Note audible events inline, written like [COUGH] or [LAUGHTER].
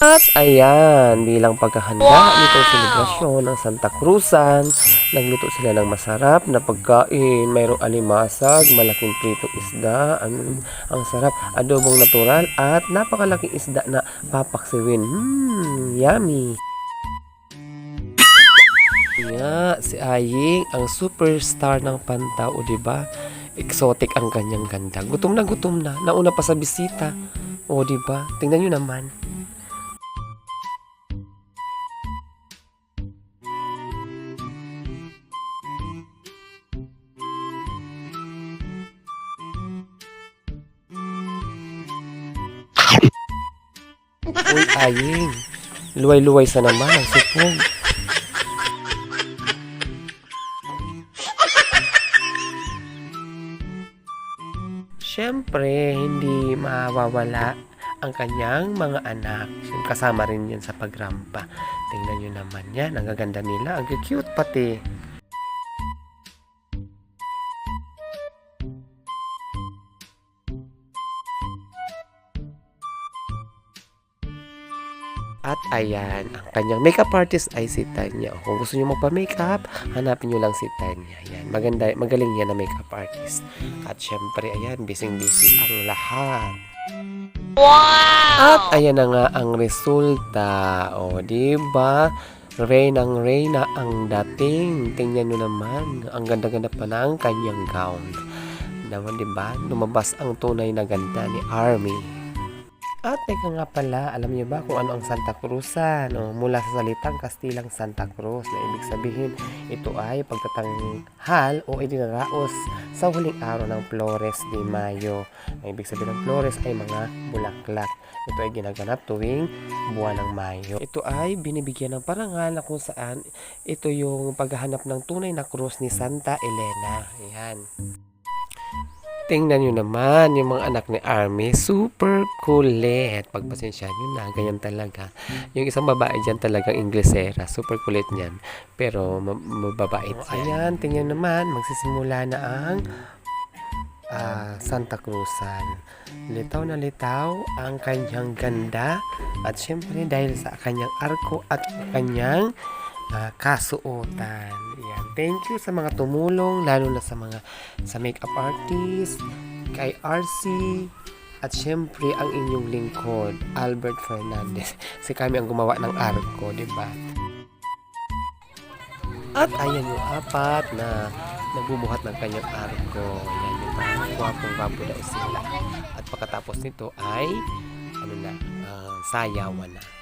At ayan, bilang pagkahanda nitong selebrasyon ng Santa Cruzan, nagluto sila ng masarap na pagkain. Mayroong alimasag, malaking pritong isda, ang, ang sarap, adobong natural, at napakalaking isda na papaksiwin. Hmm, yummy! Nga, si Aying, ang superstar ng Pantaw, o diba? Exotic ang kanyang ganda. Gutom na gutom na. Nauna pa sa bisita. O diba? Tingnan nyo naman. Uy, Aying. Luway-luway sa naman ang supog. Siyempre, hindi mawawala ang kanyang mga anak. Kasama rin yan sa pagrampa. Tingnan nyo naman yan. Ang gaganda nila. Ang cute pati. At ayan, ang kanyang makeup artist ay si Tanya. Kung gusto niyo magpa-makeup, hanapin niyo lang si Tanya. Ayan, maganda, magaling yan na makeup artist. At syempre, ayan, busy-busy ang lahat. At ayan na nga ang resulta. O, di ba? Reynang Reyna ang dating. Tingnan nyo naman. Ang ganda-ganda pa ng kanyang gown. Naman, di ba? Lumabas ang tunay na ganda ni Army. At teka nga pala, alam niyo ba kung ano ang Santa Cruzan? O, mula sa salitang Kastilang Santa Cruz na ibig sabihin ito ay pagtatanghal o idinaraos sa huling araw ng Flores de Mayo. Ang ibig sabihin ng Flores ay mga bulaklak. Ito ay ginaganap tuwing buwan ng Mayo. Ito ay binibigyan ng parangal na kung saan ito yung paghahanap ng tunay na krus ni Santa Elena. Ayan. Tingnan nyo naman yung mga anak ni Army. Super kulit. Pagpasensya nyo na, ganyan talaga. Yung isang babae dyan talagang Inglesera. Super kulit niyan. Pero ma- mababait. Oh, ayan, tingnan naman. Magsisimula na ang ah, Santa Cruzan. Litaw na litaw ang kanyang ganda. At syempre dahil sa kanyang arko at kanyang ah, kasuotan. Yan. Thank you sa mga tumulong, lalo na sa mga sa makeup artist, kay RC, at syempre ang inyong lingkod, Albert Fernandez. [LAUGHS] Si kami ang gumawa ng arko, di ba? At ayan yung apat na nagbubuhat ng kanyang arko. Yan yung mga gwapong-gwapo sila. At pagkatapos nito ay ano na, ah, sayawan na.